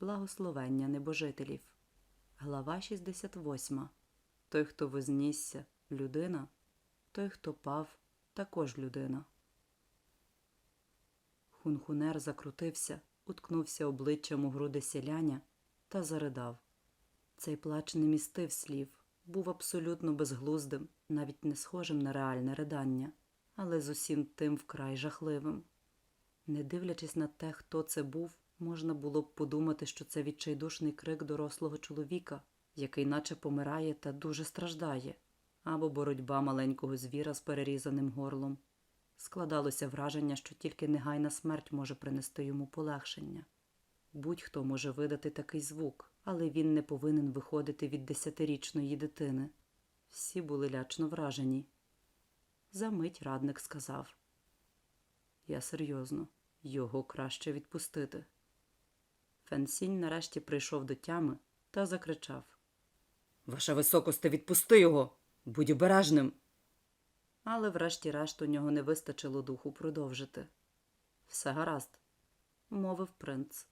Благословення небожителів. Глава 68. Той, хто вознісся, людина, той, хто пав, також людина. Хунхунер закрутився, уткнувся обличчям у груди селяня та заридав. Цей плач не містив слів, був абсолютно безглуздим, навіть не схожим на реальне ридання, але з усім тим вкрай жахливим. Не дивлячись на те, хто це був, можна було б подумати, що це відчайдушний крик дорослого чоловіка, який наче помирає та дуже страждає, або боротьба маленького звіра з перерізаним горлом. Складалося враження, що тільки негайна смерть може принести йому полегшення. Будь-хто може видати такий звук, але він не повинен виходити від десятирічної дитини. Всі були лячно вражені. Замить радник сказав Я серйозно, його краще відпустити. Фенсінь нарешті прийшов до тями та закричав Ваша високосте, відпусти його! Будь обережним. Але врешті-решт у нього не вистачило духу продовжити. Все гаразд, мовив принц.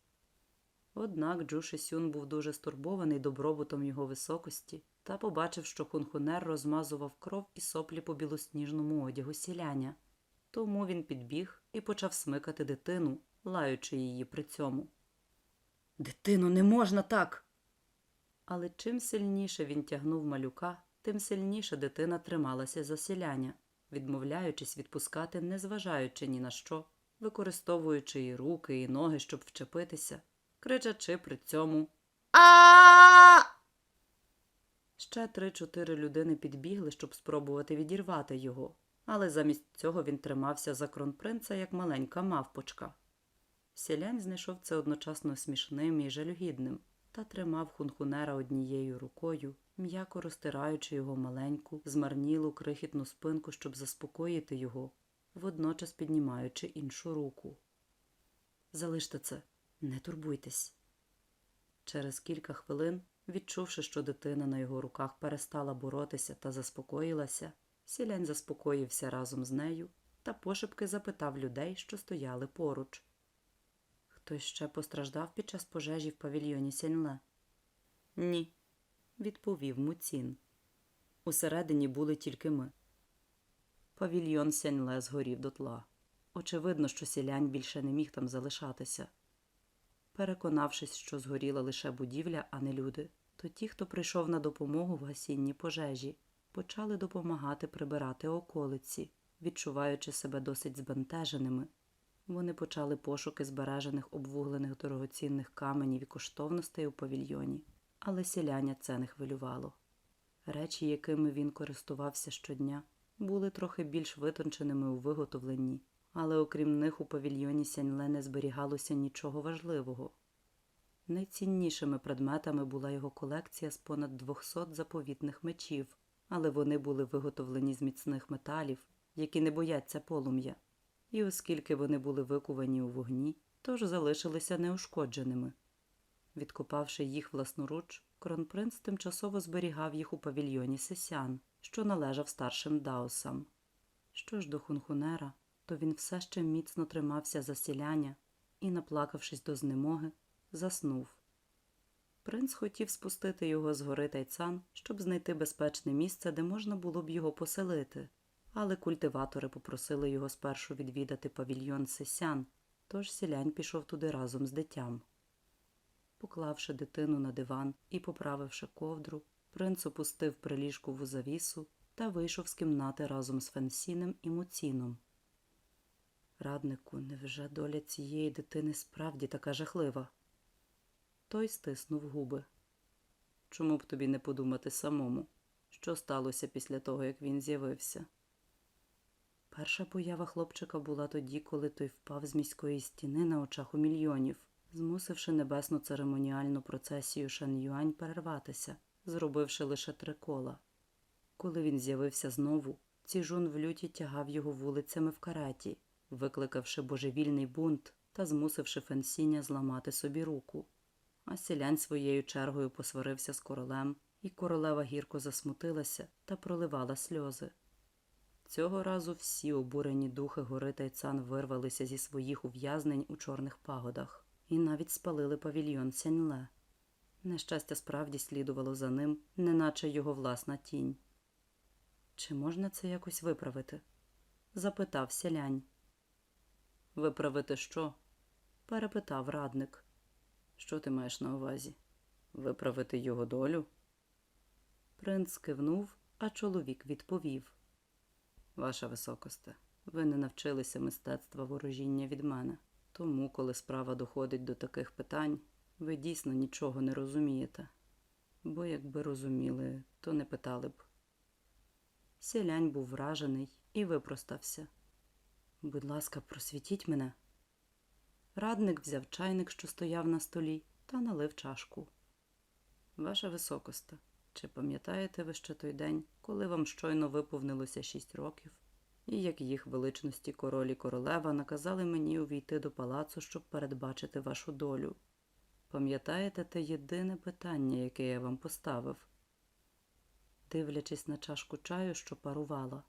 Однак Джуші Сюн був дуже стурбований добробутом його високості та побачив, що хунхунер розмазував кров і соплі по білосніжному одягу сіляня. Тому він підбіг і почав смикати дитину, лаючи її при цьому. Дитино, не можна так. Але чим сильніше він тягнув малюка, тим сильніше дитина трималася за селяня, відмовляючись відпускати, незважаючи ні на що, використовуючи і руки, і ноги, щоб вчепитися, кричачи при цьому а Ще три-чотири людини підбігли, щоб спробувати відірвати його, але замість цього він тримався за кронпринца, як маленька мавпочка. Селянь знайшов це одночасно смішним і жалюгідним та тримав хунхунера однією рукою, м'яко розтираючи його маленьку, змарнілу крихітну спинку, щоб заспокоїти його, водночас піднімаючи іншу руку. Залиште це, не турбуйтесь. Через кілька хвилин, відчувши, що дитина на його руках перестала боротися та заспокоїлася, сілянь заспокоївся разом з нею та пошепки запитав людей, що стояли поруч. Хтось ще постраждав під час пожежі в павільйоні Сяньле? Ні, відповів Муцін. Усередині були тільки ми. Павільйон Сяньле згорів дотла. Очевидно, що сілянь більше не міг там залишатися. Переконавшись, що згоріла лише будівля, а не люди, то ті, хто прийшов на допомогу в гасінні пожежі, почали допомагати прибирати околиці, відчуваючи себе досить збентеженими. Вони почали пошуки збережених обвуглених дорогоцінних каменів і коштовностей у павільйоні, але селяня це не хвилювало. Речі, якими він користувався щодня, були трохи більш витонченими у виготовленні, але окрім них у павільйоні Сяньле не зберігалося нічого важливого. Найціннішими предметами була його колекція з понад 200 заповітних мечів, але вони були виготовлені з міцних металів, які не бояться полум'я і оскільки вони були викувані у вогні, тож залишилися неушкодженими. Відкопавши їх власноруч, кронпринц тимчасово зберігав їх у павільйоні Сесян, що належав старшим даосам. Що ж до хунхунера, то він все ще міцно тримався за сіляння і, наплакавшись до знемоги, заснув. Принц хотів спустити його з гори Тайцан, щоб знайти безпечне місце, де можна було б його поселити але культиватори попросили його спершу відвідати павільйон Сесян, тож сілянь пішов туди разом з дитям. Поклавши дитину на диван і поправивши ковдру, принц опустив приліжкову завісу та вийшов з кімнати разом з Фенсінем і Муціном. Раднику, невже доля цієї дитини справді така жахлива? Той стиснув губи. Чому б тобі не подумати самому, що сталося після того, як він з'явився? Перша поява хлопчика була тоді, коли той впав з міської стіни на очах у мільйонів, змусивши небесну церемоніальну процесію Шан Юань перерватися, зробивши лише три кола. Коли він з'явився знову, ціжун в люті тягав його вулицями в кареті, викликавши божевільний бунт та змусивши фенсіння зламати собі руку. А селянь своєю чергою посварився з королем, і королева гірко засмутилася та проливала сльози. Цього разу всі обурені духи гори Тайцан вирвалися зі своїх ув'язнень у чорних пагодах і навіть спалили павільйон Сяньле. Нещастя справді слідувало за ним, неначе його власна тінь. Чи можна це якось виправити? запитав селянь. Виправити що? перепитав радник. Що ти маєш на увазі? Виправити його долю? Принц кивнув, а чоловік відповів. Ваша високосте, ви не навчилися мистецтва ворожіння від мене. Тому, коли справа доходить до таких питань, ви дійсно нічого не розумієте. Бо якби розуміли, то не питали б. Селянь був вражений і випростався. Будь ласка, просвітіть мене. Радник взяв чайник, що стояв на столі, та налив чашку. Ваша високосте, чи пам'ятаєте ви ще той день, коли вам щойно виповнилося шість років, і як їх величності король і королева наказали мені увійти до палацу, щоб передбачити вашу долю? Пам'ятаєте те єдине питання, яке я вам поставив? Дивлячись на чашку чаю, що парувала,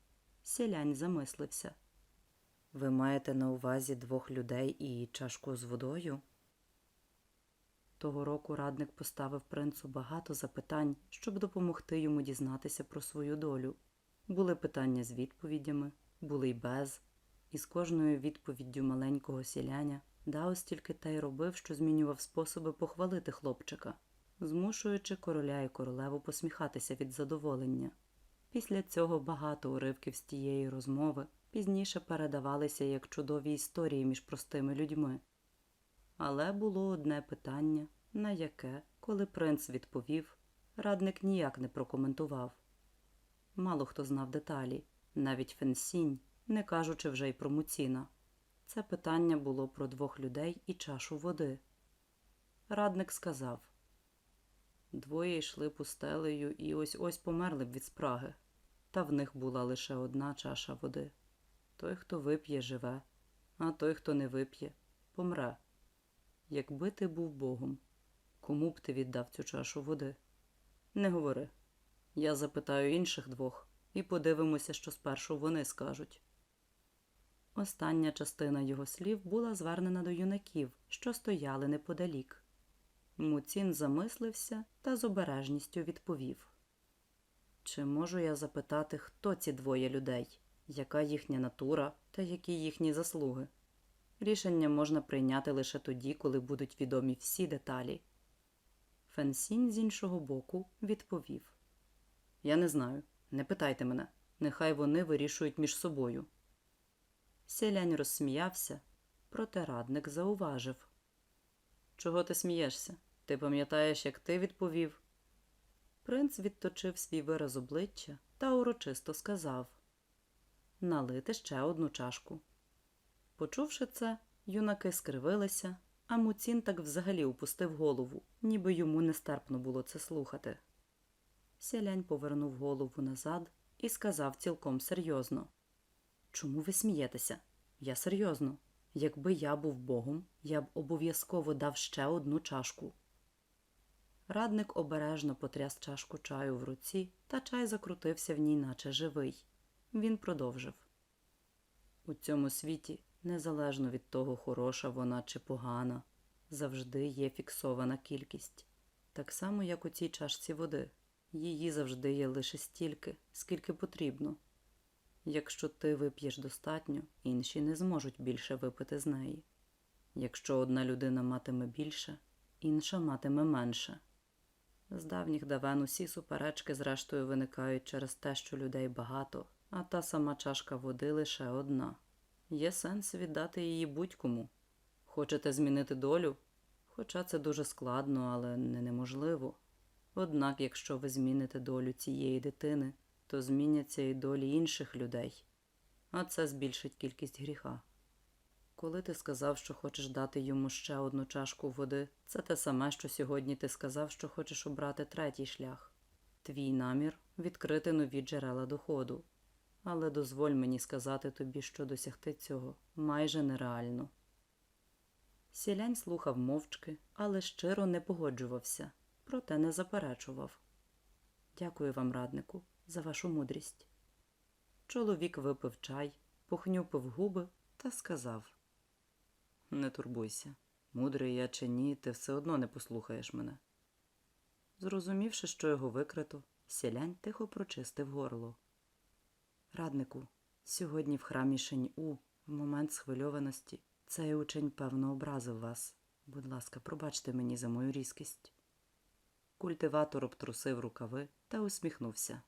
селянь замислився. Ви маєте на увазі двох людей і чашку з водою? Того року радник поставив принцу багато запитань, щоб допомогти йому дізнатися про свою долю. Були питання з відповідями, були й без, і з кожною відповіддю маленького сіляня Даос тільки те й робив, що змінював способи похвалити хлопчика, змушуючи короля і королеву посміхатися від задоволення. Після цього багато уривків з тієї розмови пізніше передавалися як чудові історії між простими людьми. Але було одне питання, на яке, коли принц відповів, радник ніяк не прокоментував. Мало хто знав деталі, навіть Фенсінь, не кажучи вже й про Муціна. Це питання було про двох людей і чашу води. Радник сказав двоє йшли пустелею і ось ось померли б від спраги, та в них була лише одна чаша води. Той, хто вип'є, живе, а той, хто не вип'є, помре. Якби ти був Богом, кому б ти віддав цю чашу води? Не говори. Я запитаю інших двох і подивимося, що спершу вони скажуть. Остання частина його слів була звернена до юнаків, що стояли неподалік. Муцін замислився та з обережністю відповів: Чи можу я запитати, хто ці двоє людей, яка їхня натура та які їхні заслуги? Рішення можна прийняти лише тоді, коли будуть відомі всі деталі. Фенсінь з іншого боку відповів: Я не знаю, не питайте мене, нехай вони вирішують між собою. Селянь розсміявся, проте радник зауважив. Чого ти смієшся? Ти пам'ятаєш, як ти відповів? Принц відточив свій вираз обличчя та урочисто сказав Налити ще одну чашку. Почувши це, юнаки скривилися, а Муцін так взагалі упустив голову, ніби йому нестерпно було це слухати. Селянь повернув голову назад і сказав цілком серйозно Чому ви смієтеся? Я серйозно. Якби я був богом, я б обов'язково дав ще одну чашку. Радник обережно потряс чашку чаю в руці, та чай закрутився в ній, наче живий. Він продовжив У цьому світі, незалежно від того, хороша вона чи погана, завжди є фіксована кількість. Так само, як у цій чашці води. Її завжди є лише стільки, скільки потрібно. Якщо ти вип'єш достатньо, інші не зможуть більше випити з неї. Якщо одна людина матиме більше, інша матиме менше. З давніх давен усі суперечки, зрештою, виникають через те, що людей багато, а та сама чашка води лише одна. Є сенс віддати її будь-кому. Хочете змінити долю? Хоча це дуже складно, але не неможливо. Однак, якщо ви зміните долю цієї дитини, то зміняться і долі інших людей, а це збільшить кількість гріха. Коли ти сказав, що хочеш дати йому ще одну чашку води, це те саме, що сьогодні ти сказав, що хочеш обрати третій шлях. Твій намір відкрити нові джерела доходу. Але дозволь мені сказати тобі, що досягти цього майже нереально. Сілянь слухав мовчки, але щиро не погоджувався, проте не заперечував. Дякую вам, раднику, за вашу мудрість. Чоловік випив чай, похнюпив губи та сказав Не турбуйся, Мудрий я чи ні, ти все одно не послухаєш мене. Зрозумівши, що його викрито, сілянь тихо прочистив горло. Раднику, сьогодні в храмі Шень-У, в момент схвильованості, цей учень певно образив вас. Будь ласка, пробачте мені за мою різкість. Культиватор обтрусив рукави та усміхнувся.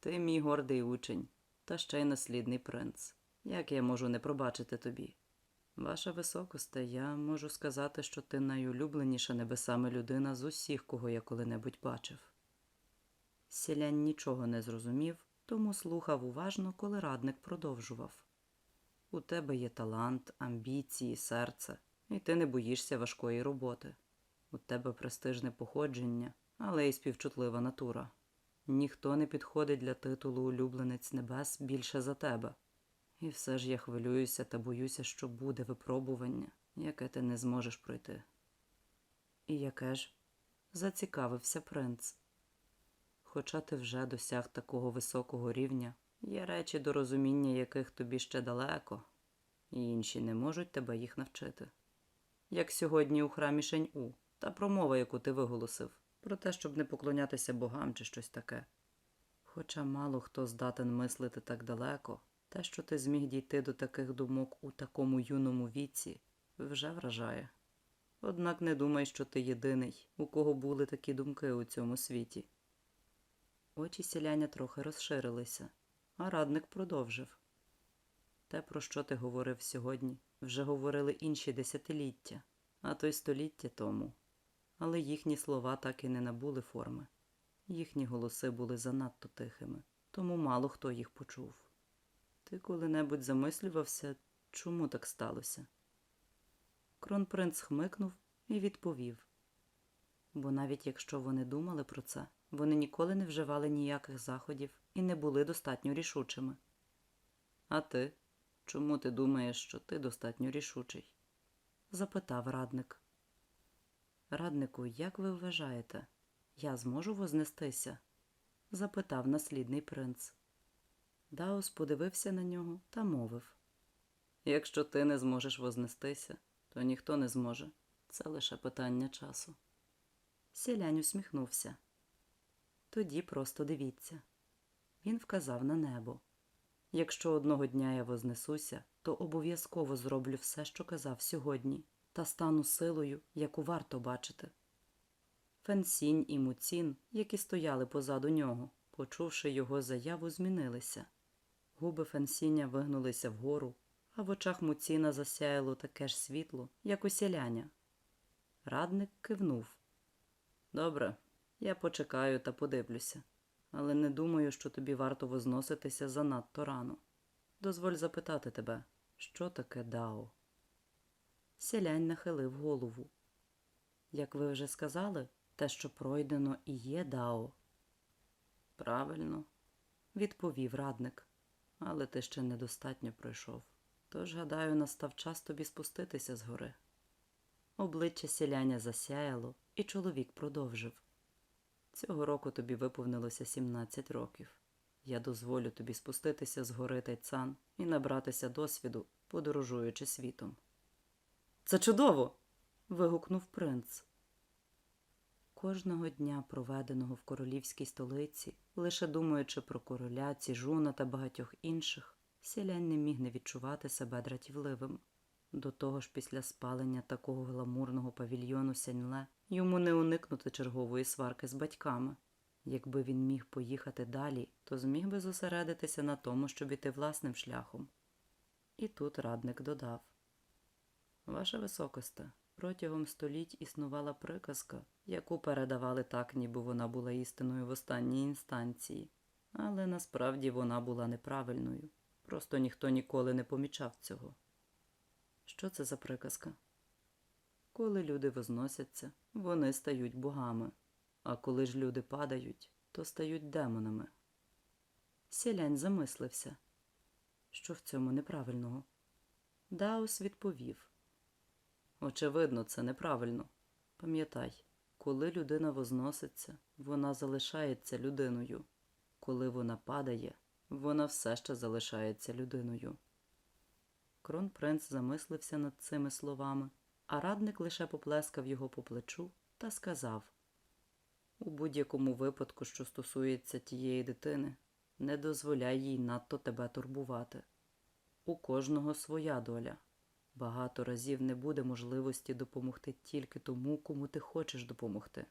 Ти мій гордий учень, та ще й наслідний принц. Як я можу не пробачити тобі? Ваша високосте, я можу сказати, що ти найулюбленіша небесами людина з усіх, кого я коли-небудь бачив. Сілянь нічого не зрозумів, тому слухав уважно, коли радник продовжував. У тебе є талант, амбіції, серце, і ти не боїшся важкої роботи. У тебе престижне походження, але й співчутлива натура. Ніхто не підходить для титулу улюбленець небес більше за тебе. І все ж я хвилююся та боюся, що буде випробування, яке ти не зможеш пройти. І яке ж? зацікавився принц. Хоча ти вже досяг такого високого рівня, є речі, до розуміння яких тобі ще далеко, і інші не можуть тебе їх навчити. Як сьогодні у храмі Шень-У, та промова, яку ти виголосив, про те, щоб не поклонятися богам чи щось таке. Хоча мало хто здатен мислити так далеко, те, що ти зміг дійти до таких думок у такому юному віці, вже вражає. Однак не думай, що ти єдиний, у кого були такі думки у цьому світі. Очі сіляня трохи розширилися, а радник продовжив. Те, про що ти говорив сьогодні, вже говорили інші десятиліття, а то й століття тому. Але їхні слова так і не набули форми. Їхні голоси були занадто тихими, тому мало хто їх почув. Ти коли-небудь замислювався, чому так сталося? Кронпринц хмикнув і відповів. Бо навіть якщо вони думали про це, вони ніколи не вживали ніяких заходів і не були достатньо рішучими. А ти? Чому ти думаєш, що ти достатньо рішучий? запитав радник. Раднику, як ви вважаєте, я зможу вознестися? запитав наслідний принц. Даос подивився на нього та мовив Якщо ти не зможеш вознестися, то ніхто не зможе. Це лише питання часу. Сілянь усміхнувся. Тоді просто дивіться. Він вказав на небо. Якщо одного дня я вознесуся, то обов'язково зроблю все, що казав сьогодні, та стану силою, яку варто бачити. Фенсінь і Муцін, які стояли позаду нього, почувши його заяву, змінилися. Губи Фенсіня вигнулися вгору, а в очах Муціна засяяло таке ж світло, як у сіляня. Радник кивнув. Добре, я почекаю та подивлюся, але не думаю, що тобі варто возноситися занадто рано. Дозволь запитати тебе, що таке Дао? Сілянь нахилив голову. Як ви вже сказали, те, що пройдено, і є Дао. Правильно, відповів радник, але ти ще недостатньо пройшов. Тож, гадаю, настав час тобі спуститися з гори. Обличчя сіляня засяяло, і чоловік продовжив. Цього року тобі виповнилося 17 років. Я дозволю тобі спуститися з гори Тайцан і набратися досвіду, подорожуючи світом. Це чудово. вигукнув принц. Кожного дня, проведеного в королівській столиці, лише думаючи про короля, ціжуна та багатьох інших, сілянь не міг не відчувати себе дратівливим. До того ж, після спалення такого гламурного павільйону Сяньле йому не уникнути чергової сварки з батьками. Якби він міг поїхати далі, то зміг би зосередитися на тому, щоб іти власним шляхом. І тут радник додав Ваша високосте, протягом століть існувала приказка, яку передавали так, ніби вона була істиною в останній інстанції, але насправді вона була неправильною. Просто ніхто ніколи не помічав цього. Що це за приказка? Коли люди возносяться, вони стають богами, а коли ж люди падають, то стають демонами. Сілянь замислився. Що в цьому неправильного? Даус відповів. Очевидно, це неправильно. Пам'ятай, коли людина возноситься, вона залишається людиною. Коли вона падає, вона все ще залишається людиною. Кронпринц замислився над цими словами, а радник лише поплескав його по плечу та сказав У будь-якому випадку, що стосується тієї дитини, не дозволяй їй надто тебе турбувати. У кожного своя доля. Багато разів не буде можливості допомогти тільки тому, кому ти хочеш допомогти.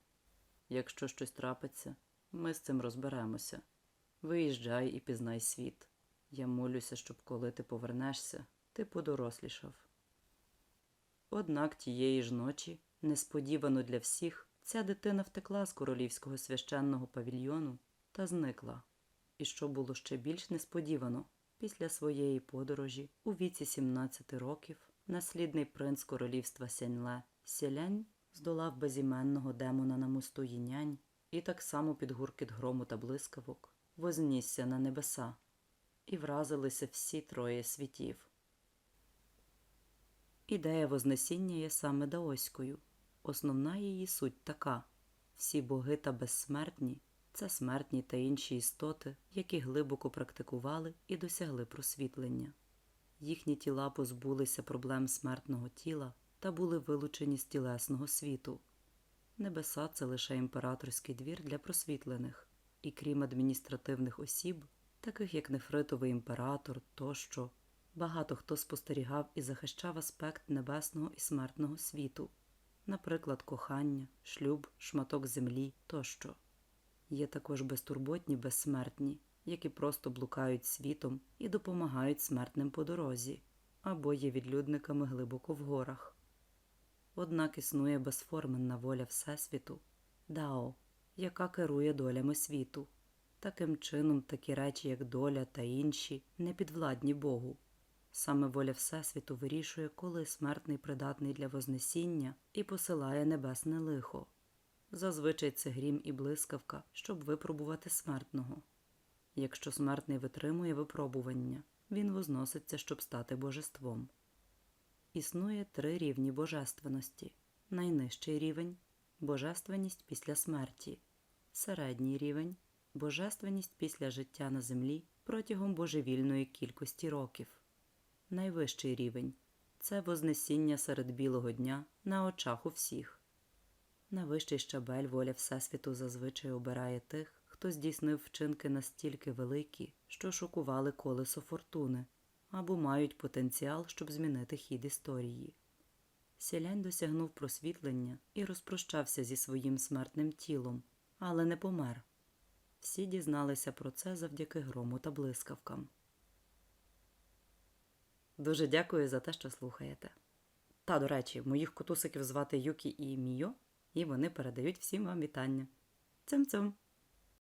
Якщо щось трапиться, ми з цим розберемося. Виїжджай і пізнай світ. Я молюся, щоб коли ти повернешся, ти подорослішав. Однак тієї ж ночі, несподівано для всіх, ця дитина втекла з королівського священного павільйону та зникла. І що було ще більш несподівано, після своєї подорожі у віці 17 років наслідний принц королівства Сяньле Сілянь здолав безіменного демона на мосту Їнянь і так само під гуркіт грому та блискавок вознісся на небеса, і вразилися всі троє світів. Ідея Вознесіння є саме даоською. Основна її суть така всі боги та безсмертні це смертні та інші істоти, які глибоко практикували і досягли просвітлення. Їхні тіла позбулися проблем смертного тіла та були вилучені з тілесного світу. Небеса це лише імператорський двір для просвітлених, і крім адміністративних осіб, таких як нефритовий імператор тощо, багато хто спостерігав і захищав аспект небесного і смертного світу, наприклад, кохання, шлюб, шматок землі тощо. Є також безтурботні безсмертні, які просто блукають світом і допомагають смертним по дорозі, або є відлюдниками глибоко в горах. Однак існує безформенна воля Всесвіту Дао, яка керує долями світу. Таким чином, такі речі, як доля та інші, не підвладні Богу. Саме воля Всесвіту вирішує, коли смертний придатний для Вознесіння і посилає небесне лихо. Зазвичай це грім і блискавка, щоб випробувати смертного. Якщо смертний витримує випробування, він возноситься, щоб стати божеством. Існує три рівні божественності: найнижчий рівень божественність після смерті, середній рівень божественність після життя на землі протягом божевільної кількості років, найвищий рівень це вознесіння серед білого дня на очах у всіх. На вищий щабель воля Всесвіту зазвичай обирає тих, хто здійснив вчинки настільки великі, що шокували колесо фортуни, або мають потенціал, щоб змінити хід історії. Сілянь досягнув просвітлення і розпрощався зі своїм смертним тілом, але не помер. Всі дізналися про це завдяки грому та блискавкам. Дуже дякую за те, що слухаєте. Та, до речі, моїх котусиків звати Юкі і Міо, і вони передають всім вам вітання. Цим-цим!